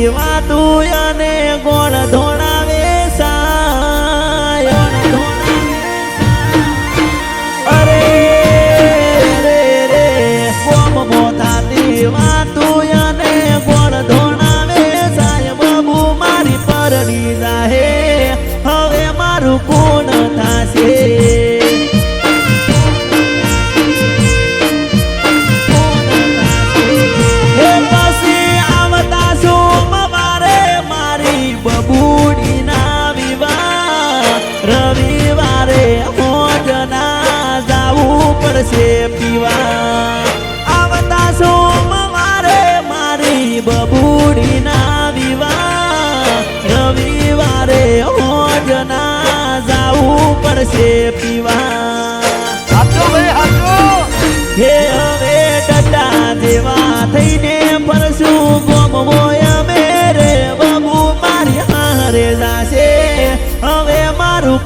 જીવા તું અને ગોળ ધોળાવે અરે રે રે બોમ મારી પરડી જાહે. હવે મારું કોઈ આવજે પીવા. હાચો હે હવે ડટા દેવા થઈને પરશું ગોમવો અમે રે બાબુ મારી હારે જાશે. હવે મારું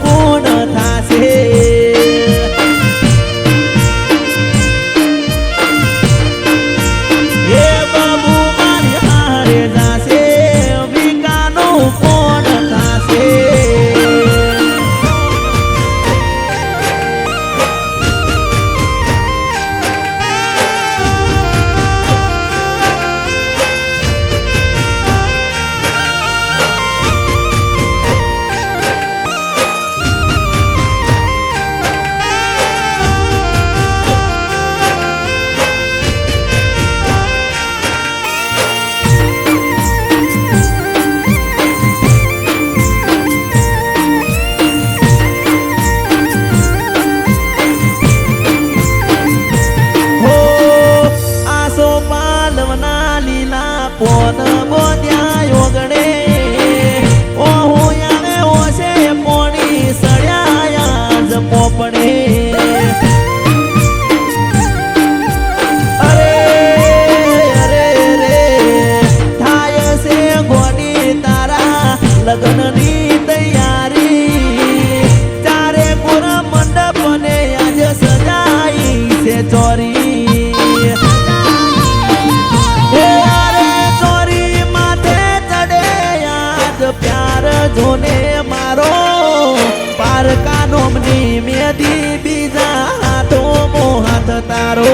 દી બીજા હાથો મો હાથ તારો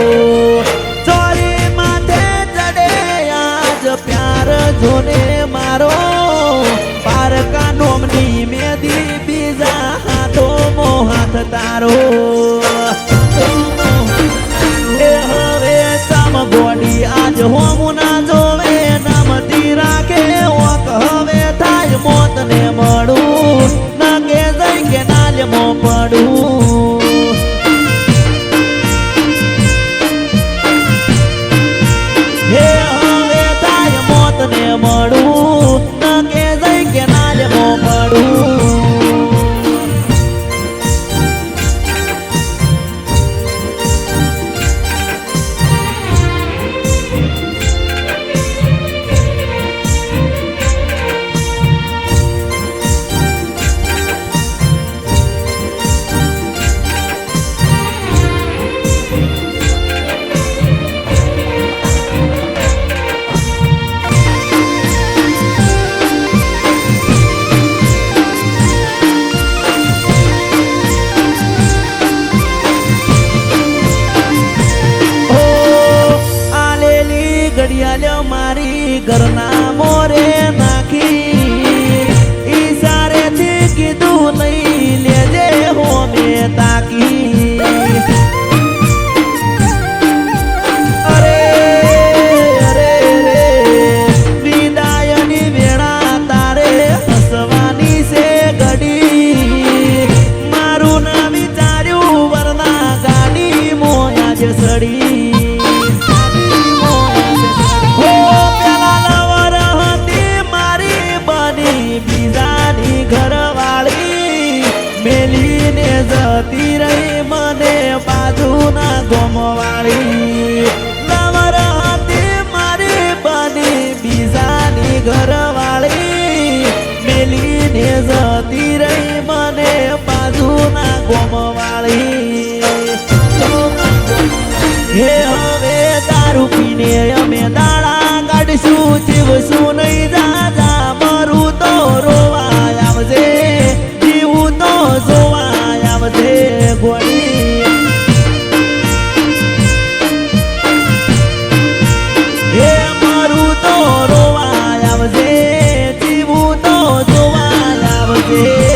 ચોરી માથે ચડે આજ પ્યાર જોને મારો પારકા નોમની મેદી બીજા હાથો મો હાથ તારો ઘડિયાળો મારી ઘરના મોરે બીજાની ઘરવાળી મેલીને જતી રહી મને બાજુના ગોમવાળી. ગોળી. એ મારું તો રોવા આવજે જીવું તો જોવા આવજે.